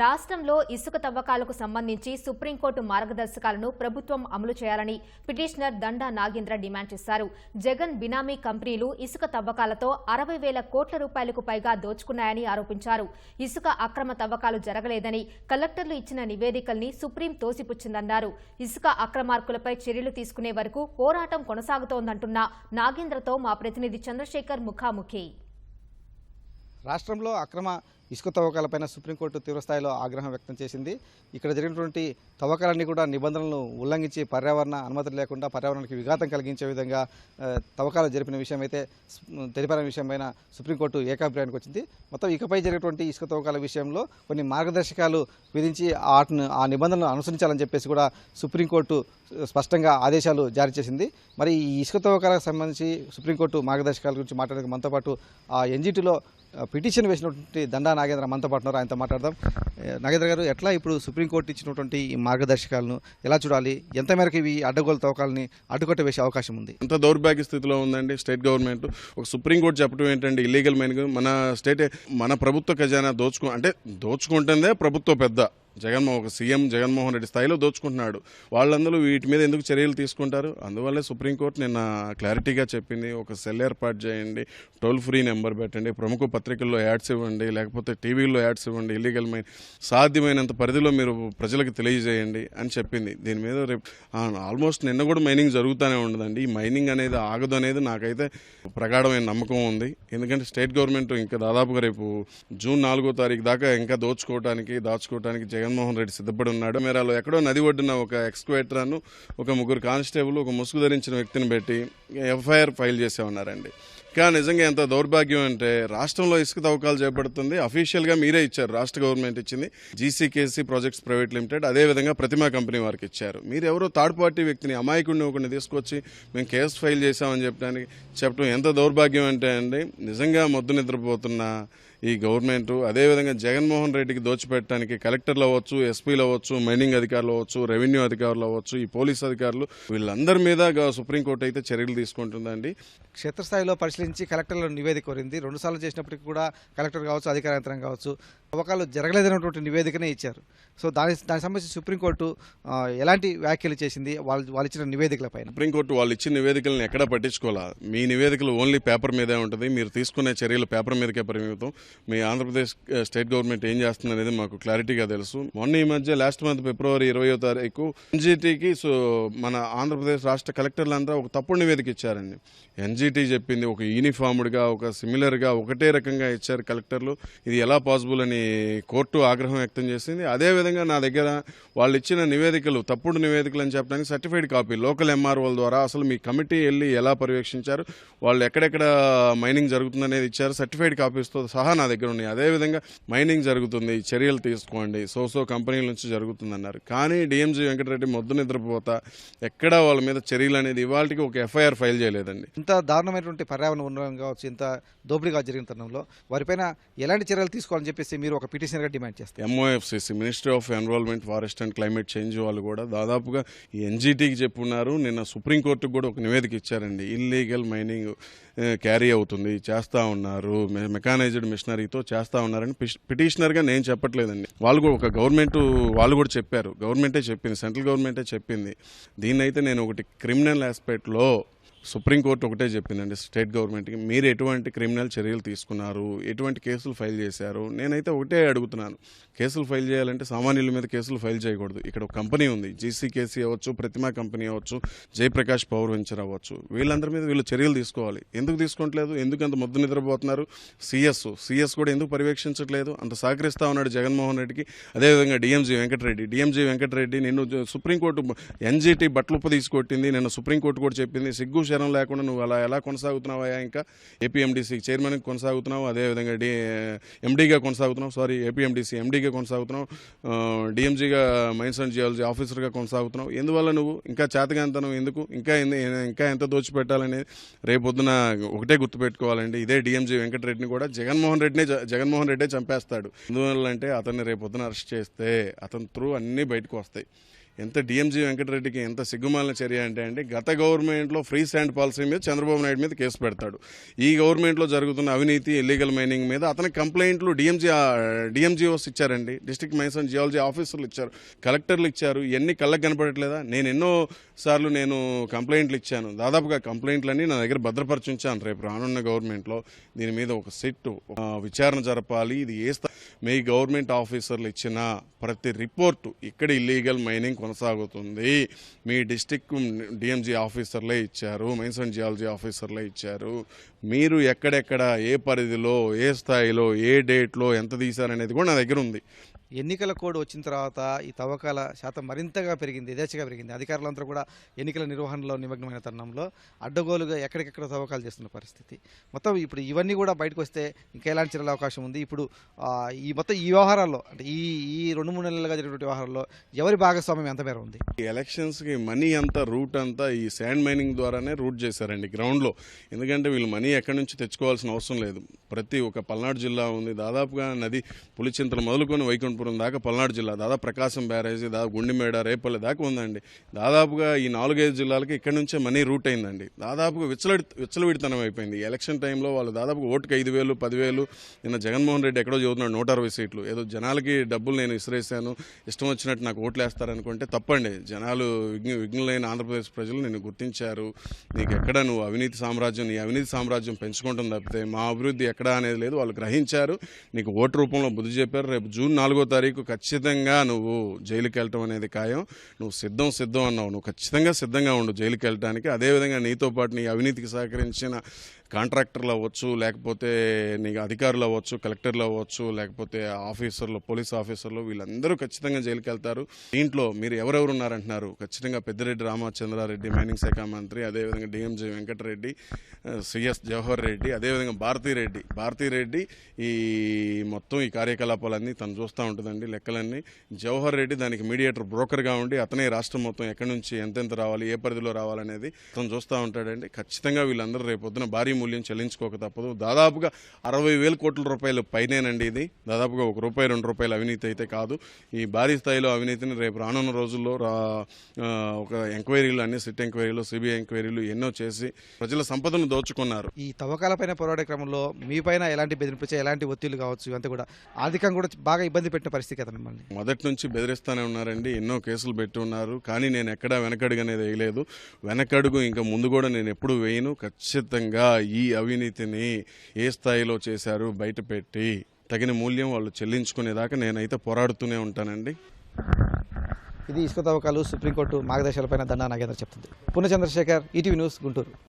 రాష్ట్రంలో ఇసుక తవ్వకాలకు సంబంధించి సుప్రీంకోర్టు మార్గదర్శకాలను ప్రభుత్వం అమలు చేయాలని పిటిషనర్ దండా నాగేంద్ర డిమాండ్ చేశారు. జగన్ బినామీ కంపెనీలు ఇసుక తవ్వకాలతో అరవై వేల కోట్ల రూపాయలకు పైగా దోచుకున్నాయని ఆరోపించారు. ఇసుక అక్రమ తవ్వకాలు జరగలేదని కలెక్టర్లు ఇచ్చిన నివేదికల్ని సుప్రీం తోసిపుచ్చిందన్నారు. ఇసుక అక్రమార్కులపై చర్యలు తీసుకునే వరకు పోరాటం కొనసాగుతోందంటున్న నాగేంద్రతో మా ప్రతినిధి చంద్రశేఖర్ ముఖాముఖి. రాష్ట్రంలో అక్రమ ఇసుక తవ్వకాలపైన సుప్రీంకోర్టు తీవ్రస్థాయిలో ఆగ్రహం వ్యక్తం చేసింది. ఇక్కడ జరిగినటువంటి తవ్వకాలన్నీ కూడా నిబంధనలను ఉల్లంఘించి పర్యావరణ అనుమతులు లేకుండా పర్యావరణానికి విఘాతం కలిగించే విధంగా తవ్వకాలు జరిపిన విషయం అయితే సు- తెలిపిన విషయమైన సుప్రీంకోర్టు ఏకాభిప్రాయానికి వచ్చింది. మొత్తం ఇకపై జరిగినటువంటి ఇసుక తవ్వకాల విషయంలో కొన్ని మార్గదర్శకాలు విధించి వాటిని ఆ నిబంధనలు అనుసరించాలని చెప్పేసి కూడా సుప్రీంకోర్టు స్పష్టంగా ఆదేశాలు జారీ చేసింది. మరి ఈ ఇసుక తవ్వకాలకు సంబంధించి సుప్రీంకోర్టు మార్గదర్శకాల గురించి మాట్లాడడానికి మనతో పాటు ఆ ఎన్జిటిలో పిటిషన్ వేసినటువంటి దండా నాగేంద్ర మనతో పాటు ఉన్నారు. ఆయనతో మాట్లాడదాం. నాగేంద్ర గారు ఎట్లా ఇప్పుడు సుప్రీంకోర్టు ఇచ్చినటువంటి ఈ మార్గదర్శకాలను ఎలా చూడాలి? ఎంత మేరకు ఇవి అడ్డగోలు తవ్వకాలని అడ్డుకట్ట వేసే అవకాశం ఉంది? ఎంత దౌర్భాగ్య స్థితిలో ఉందండి స్టేట్ గవర్నమెంట్. ఒక సుప్రీంకోర్టు చెప్పడం ఏంటంటే ఇల్లీగల్ మైనింగ్ మన స్టేట్ మన ప్రభుత్వ ఖజానా దోచుకు అంటే దోచుకుంటుందే ప్రభుత్వ పెద్ద. జగన్మోహన్ ఒక సీఎం జగన్మోహన్ రెడ్డి స్థాయిలో దోచుకుంటున్నాడు. వాళ్ళందరూ వీటి మీద ఎందుకు చర్యలు తీసుకుంటారు? అందువల్లే సుప్రీంకోర్టు నిన్న క్లారిటీగా చెప్పింది. ఒక సెల్ ఏర్పాటు చేయండి టోల్ ఫ్రీ నెంబర్ పెట్టండి ప్రముఖ పత్రికల్లో యాడ్స్ ఇవ్వండి లేకపోతే టీవీల్లో యాడ్స్ ఇవ్వండి ఇల్లీగల్ మైన్ సాధ్యమైనంత పరిధిలో మీరు ప్రజలకు తెలియజేయండి అని చెప్పింది. దీని మీద రేపు ఆల్మోస్ట్ నిన్న కూడా మైనింగ్ జరుగుతూనే ఉండదండి. ఈ మైనింగ్ అనేది ఆగదు అనేది నాకైతే ప్రగాఢమైన నమ్మకం ఉంది. ఎందుకంటే స్టేట్ గవర్నమెంట్ ఇంకా దాదాపుగా రేపు జూన్ నాలుగో తారీఖు దాకా ఇంకా దోచుకోవడానికి దాచుకోవడానికి జగన్మోహన్ రెడ్డి సిద్ధపడి ఉన్నాడు మేరాలో ఎక్కడో నది ఒడ్డున ఒక ఎక్స్క్వేటర్ను ఒక ముగ్గురు కానిస్టేబుల్ ఒక ముసుగు ధరించిన వ్యక్తిని పెట్టి ఎఫ్ఐఆర్ ఫైల్ చేసే ఉన్నారండి కానీ నిజంగా ఎంత దౌర్భాగ్యం అంటే రాష్ట్రంలో ఇసుక తవ్వకాలు చేపడుతుంది. అఫీషియల్గా మీరే ఇచ్చారు. రాష్ట్ర గవర్నమెంట్ ఇచ్చింది. జీసీకేసీ ప్రాజెక్ట్స్ ప్రైవేట్ లిమిటెడ్ అదే విధంగా ప్రతిమా కంపెనీ వారికి ఇచ్చారు. మీరు ఎవరో థర్డ్ పార్టీ వ్యక్తిని అమాయకుడిని ఒకరిని తీసుకొచ్చి మేము కేసు ఫైల్ చేశామని చెప్పడానికి చెప్పడం ఎంత దౌర్భాగ్యం అంటే అండి నిజంగా మొద్దు నిద్రపోతున్న ఈ గవర్నమెంట్ అదేవిధంగా జగన్మోహన్ రెడ్డికి దోచిపెట్టడానికి కలెక్టర్లు అవ్వచ్చు ఎస్పీలు అవ్వచ్చు మైనింగ్ అధికారులు అవ్వచ్చు రెవెన్యూ అధికారులు అవ్వచ్చు ఈ పోలీస్ అధికారులు వీళ్ళందరి మీద సుప్రీంకోర్టు అయితే చర్యలు తీసుకుంటుందండి. క్షేత్రస్థాయిలో పరిశీలించి కలెక్టర్ల నివేదిక కోరింది. రెండుసార్లు చేసినప్పటికీ కూడా కలెక్టర్ కావచ్చు అధికార యంత్రం కావచ్చు తవ్వకాలు జరగలేదన్నటువంటి నివేదికనే ఇచ్చారు. సో దాని దానికి సంబంధించి సుప్రీంకోర్టు ఎలాంటి వ్యాఖ్యలు చేసింది? వాళ్ళు వాళ్ళు ఇచ్చిన నివేదికలపైన సుప్రీంకోర్టు వాళ్ళు ఇచ్చిన నివేదికలను ఎక్కడా పట్టించుకోవాలా? మీ నివేదికలు ఓన్లీ పేపర్ మీదే ఉంటుంది. మీరు తీసుకునే చర్యలు పేపర్ మీదకే పరిమితం. మీ ఆంధ్రప్రదేశ్ స్టేట్ గవర్నమెంట్ ఏం చేస్తుంది అనేది మాకు క్లారిటీగా తెలుసు. మొన్న ఈ మధ్య లాస్ట్ మంత్ ఫిబ్రవరి ఇరవయో తారీఖు ఎన్జిటికి సో మన ఆంధ్రప్రదేశ్ రాష్ట్ర కలెక్టర్లంతా ఒక తప్పుడు నివేదిక ఇచ్చారండి. ఎన్జిటి చెప్పింది ఒక యూనిఫామ్డ్గా ఒక సిమిలర్గా ఒకటే రకంగా ఇచ్చారు కలెక్టర్లు. ఇది ఎలా పాసిబుల్ అని కోర్టు ఆగ్రహం వ్యక్తం చేసింది. అదేవిధంగా నా దగ్గర వాళ్ళు ఇచ్చిన నివేదికలు తప్పుడు నివేదికలు అని చెప్పడానికి సర్టిఫైడ్ కాపీ లోకల్ ఎంఆర్ఓల ద్వారా అసలు మీ కమిటీ వెళ్ళి ఎలా పర్యవేక్షించారు వాళ్ళు ఎక్కడెక్కడ మైనింగ్ జరుగుతుందనేది ఇచ్చారు సర్టిఫైడ్ కాపీస్తో సహా నా దగ్గర ఉన్నాయి. అదేవిధంగా మైనింగ్ జరుగుతుంది చర్యలు తీసుకోండి సో సో కంపెనీల నుంచి జరుగుతుందన్నారు. కానీ డిఎంజీ వెంకటరెడ్డి మొద్దు నిద్రపోతా ఎక్కడా వాళ్ళ మీద చర్యలు అనేది ఇవాళకి ఒక ఎఫ్ఐఆర్ ఫైల్ చేయలేదండి. ఇంత దారుణమైనటువంటి పర్యావరణ ఉండడం కావచ్చు ఇంత దోపిడీగా జరిగిన తరుణంలో వారిపైన ఎలాంటి చర్యలు తీసుకోవాలని చెప్పేసి మీరు ఒక పిటిషన్గా డిమాండ్ చేస్తారు. MOEFCC ministry of environment forest and climate change వాళ్ళు కూడా దాదాపుగా ఈ ఎన్జిటికి చెప్పున్నారు. నిన్న సుప్రీంకోర్టుకు కూడా ఒక నివేదిక ఇచ్చారండి. ఇల్లీగల్ మైనింగ్ క్యారీ అవుతుంది చేస్తూ ఉన్నారు మెకానైజ్డ్ మిషనరీతో చేస్తూ ఉన్నారని పిష్- పిటిషనర్గా నేను చెప్పట్లేదండి. వాళ్ళు కూడా ఒక గవర్నమెంట్ వాళ్ళు కూడా చెప్పారు. గవర్నమెంటే చెప్పింది సెంట్రల్ గవర్నమెంటే చెప్పింది. దీన్నైతే నేను ఒకటి క్రిమినల్ ఆస్పెక్ట్లో సుప్రీంకోర్టు ఒకటే చెప్పిందండి స్టేట్ గవర్నమెంట్కి మీరు ఎటువంటి క్రిమినల్ చర్యలు తీసుకున్నారు ఎటువంటి కేసులు ఫైల్ చేశారు? నేనైతే ఒకటే అడుగుతున్నాను కేసులు ఫైల్ చేయాలంటే సామాన్యుల మీద కేసులు ఫైల్ చేయకూడదు. ఇక్కడ ఒక కంపెనీ ఉంది జీసీకేసీ అవ్వచ్చు ప్రతిమా కంపెనీ అవ్వచ్చు జయప్రకాష్ పవర్ వెంచర్ అవ్వచ్చు. వీళ్ళందరి మీద వీళ్ళు చర్యలు తీసుకోవాలి. ఎందుకు తీసుకోవట్లేదు? ఎందుకు అంత ముద్దు నిద్రపోతున్నారు? సిఎస్ సిఎస్ కూడా ఎందుకు పర్యవేక్షించట్లేదు? అంత సహకరిస్తా ఉన్నాడు జగన్మోహన్ రెడ్డికి. అదేవిధంగా డిఎంజీ వెంకటరెడ్డి డిఎంజీ వెంకటరెడ్డి నిన్ను సుప్రీంకోర్టు ఎన్జీటీ బట్టలుప్ప తీసుకొట్టింది నిన్న సుప్రీంకోర్టు కూడా చెప్పింది సిగ్గు శరం లేకుండా నువ్వు అలా ఎలా కొనసాగుతున్నావా ఇంకా ఏపీఎండీసీ చైర్మన్ కొనసాగుతున్నావు అదేవిధంగా డి ఎండీగా కొనసాగుతున్నావు సారీ ఏపీఎండీసీ ఎండీగా కొనసాగుతున్నావు డిఎంజీగా మైన్స్ అండ్ జియాలజీ ఆఫీసర్గా కొనసాగుతున్నావు. ఎందువల్ల నువ్వు ఇంకా చేతగాంతనం ఎందుకు? ఇంకా ఇంకా ఎంత దోచిపెట్టాలనేది రేపొద్దున ఒకటే గుర్తుపెట్టుకోవాలండి. ఇదే డిఎంజీ వెంకటరెడ్డిని కూడా జగన్మోహన్ రెడ్డినే జ- జగన్మోహన్ రెడ్డే చంపేస్తాడు. ఎందువల్ల అంటే అతన్ని రేపొద్దున అరెస్ట్ చేస్తే అతని త్రూ అన్నీ బయటకు వస్తాయి. ఎంత డిఎంజీ వెంకటరెడ్డికి ఎంత సిగ్గుమాలిన చర్య అంటే అండి గత గవర్నమెంట్లో ఫ్రీ శాండ్ పాలసీ మీద చంద్రబాబు నాయుడు మీద కేసు పెడతాడు. ఈ గవర్నమెంట్లో జరుగుతున్న అవినీతి ఇల్లీగల్ మైనింగ్ మీద అతని కంప్లైంట్లు డిఎంజీ డిఎంజీఓస్ ఇచ్చారండి. డిస్టిక్ మైన్స్ అండ్ జియాలజీ ఆఫీసర్లు ఇచ్చారు కలెక్టర్లు ఇచ్చారు. ఇవన్నీ కళ్ళకు కనపడట్లేదా? నేను ఎన్నో సార్లు నేను కంప్లైంట్లు ఇచ్చాను. దాదాపుగా కంప్లైంట్లన్నీ నా దగ్గర భద్రపరచుంచాను రేపు రానున్న గవర్నమెంట్లో. దీని మీద ఒక సెట్ విచారణ జరపాలి. ఇది ఏ మీ గవర్నమెంట్ ఆఫీసర్లు ఇచ్చిన ప్రతి రిపోర్టు ఇక్కడ ఇల్లీగల్ మైనింగ్ కొనసాగుతుంది. మీ డిస్టిక్ డిఎంజీ ఆఫీసర్లే ఇచ్చారు మెయిన్సన్ జియాలజీ ఆఫీసర్లే ఇచ్చారు. మీరు ఎక్కడెక్కడ ఏ పరిధిలో ఏ స్థాయిలో ఏ డేట్లో ఎంత తీశారనేది కూడా నా దగ్గర ఉంది. ఎన్నికల కోడ్ వచ్చిన తర్వాత ఈ తవ్వకాల శాతం మరింతగా పెరిగింది యథేచ్ఛగా పెరిగింది. అధికారులందరూ కూడా ఎన్నికల నిర్వహణలో నిమగ్నమైన తరుణంలో అడ్డగోలుగా ఎక్కడికెక్కడ తవ్వకాలు చేస్తున్న పరిస్థితి. మొత్తం ఇప్పుడు ఇవన్నీ కూడా బయటకు వస్తే ఇంకా ఎలాంటి చర్యల అవకాశం ఉంది? ఇప్పుడు ఈ మొత్తం ఈ వ్యవహారాల్లో అంటే ఈ ఈ రెండు మూడు నెలలుగా జరిగినటువంటి వ్యవహారాల్లో ఎవరి భాగస్వామ్యం ఎంత మేర ఉంది? ఈ ఎలక్షన్స్కి మనీ అంతా రూట్ అంతా ఈ శాండ్ మైనింగ్ ద్వారానే రూట్ చేశారండి గ్రౌండ్లో. ఎందుకంటే వీళ్ళు మనీ ఎక్కడి నుంచి తెచ్చుకోవాల్సిన అవసరం లేదు. ప్రతి ఒక పల్నాడు జిల్లా ఉంది. దాదాపుగా నది పులిచింతలు మొదలుకొని వైకుంఠపురం దాకా పల్నాడు జిల్లా. దాదాపు ప్రకాశం బ్యారేజ్ దాదాపు గుండిమేడ రేపల్లి దాకా ఉందండి. దాదాపుగా ఈ నాలుగైదు జిల్లాలకి ఇక్కడ నుంచే మనీ రూట్ అయిందండి. దాదాపుగా విచ్చలడి విచ్చలవిడితనం అయిపోయింది. ఎలక్షన్ టైంలో వాళ్ళు దాదాపుగా ఓటుకి ఐదు వేలు పదివేలు నిన్న జగన్మోహన్ రెడ్డి ఎక్కడో చదువుతున్నాడు నూట అరవై సీట్లు. ఏదో జనాలకి డబ్బులు నేను విసిరేసాను ఇష్టం వచ్చినట్టు నాకు ఓట్లు వేస్తారనుకుంటే తప్పండి. జనాలు విఘ్న విఘ్నులైన ఆంధ్రప్రదేశ్ ప్రజలు నేను గుర్తించారు. నీకు ఎక్కడ నువ్వు అవినీతి సామ్రాజ్యం నీ అవినీతి సామ్రాజ్యం పెంచుకుంటుంది తప్పితే మా అభివృద్ధి ఎక్కడ అనేది లేదు. వాళ్ళు గ్రహించారు. నీకు ఓటు రూపంలో బుద్ధి చెప్పారు. రేపు జూన్ నాలుగో తారీఖు ఖచ్చితంగా నువ్వు జైలుకి వెళ్ళటం అనేది ఖాయం. నువ్వు సిద్ధం సిద్ధం అన్నావు. నువ్వు ఖచ్చితంగా సిద్ధంగా ఉండు జైలుకి వెళ్ళడానికి అదేవిధంగా నీతో పాటు నీ అవినీతికి సహకరించిన కాంట్రాక్టర్లు అవ్వచ్చు లేకపోతే నీకు అధికారులు అవ్వచ్చు కలెక్టర్లు అవ్వచ్చు లేకపోతే ఆఫీసర్లు పోలీస్ ఆఫీసర్లు వీళ్ళందరూ ఖచ్చితంగా జైలుకి వెళ్తారు. దీంట్లో మీరు ఎవరెవరు ఉన్నారంటున్నారు? ఖచ్చితంగా పెద్దిరెడ్డి రామచంద్రారెడ్డి మైనింగ్ శాఖ మంత్రి అదేవిధంగా డిఎంజే వెంకటరెడ్డి సిఎస్ జవహర్ రెడ్డి అదేవిధంగా భారతీరెడ్డి. భారతీరెడ్డి ఈ మొత్తం ఈ కార్యకలాపాలన్నీ తను చూస్తూ ఉంటుందండి లెక్కలన్నీ. జవహర్ రెడ్డి దానికి మీడియేటర్ బ్రోకర్గా ఉండి అతనే రాష్ట్రం మొత్తం ఎక్కడి నుంచి ఎంతెంత రావాలి ఏ పరిధిలో రావాలనేది తను చూస్తూ ఉంటాడండి. ఖచ్చితంగా వీళ్ళందరూ రేపు పొద్దున భారీ మూల్యం చెల్లించుకోక తప్పదు. దాదాపుగా అరవై వేల కోట్ల రూపాయలు పైనేనండి ఇది. దాదాపుగా ఒక రూపాయి రెండు రూపాయల అవినీతి అయితే కాదు. ఈ భారీ స్థాయిలో అవినీతిని రేపు రానున్న రోజుల్లో ఒక ఎంక్వైరీలు అన్ని సిట్ ఎంక్వైరీలు సిబిఐ ఎంక్వైరీలు ఎన్నో చేసి ప్రజల సంపదను దోచుకున్నారు. ఈ తవ్వకాలపైన పోరాడే క్రమంలో మీ పైన ఎలాంటి బెదిరింపు ఎలాంటి ఒత్తిళ్ళు కావచ్చు ఇవంతా కూడా ఆర్థికంగా కూడా బాగా ఇబ్బంది పెట్టిన పరిస్థితి కదా మిమ్మల్ని? మొదటి నుంచి బెదిరిస్తూనే ఉన్నారండి. ఎన్నో కేసులు పెట్టి ఉన్నారు. కానీ నేను ఎక్కడా వెనకడుగు అనేది వేయలేదు. వెనకడుగు ఇంకా ముందు కూడా నేను ఎప్పుడు వేయను. ఖచ్చితంగా ఈ అవినీతిని ఏ స్థాయిలో చేశారు బయటపెట్టి తగిన మూల్యం వాళ్ళు చెల్లించుకునేదాకా నేనైతే పోరాడుతూనే ఉంటానండి. ఇది ఇసుక తవ్వకాలు సుప్రీంకోర్టు మార్గదర్శకాలపైన దండా నాగేంద్ర చెప్తుంది. పునః చంద్రశేఖర్ ఈటీవీ న్యూస్ గుంటూరు.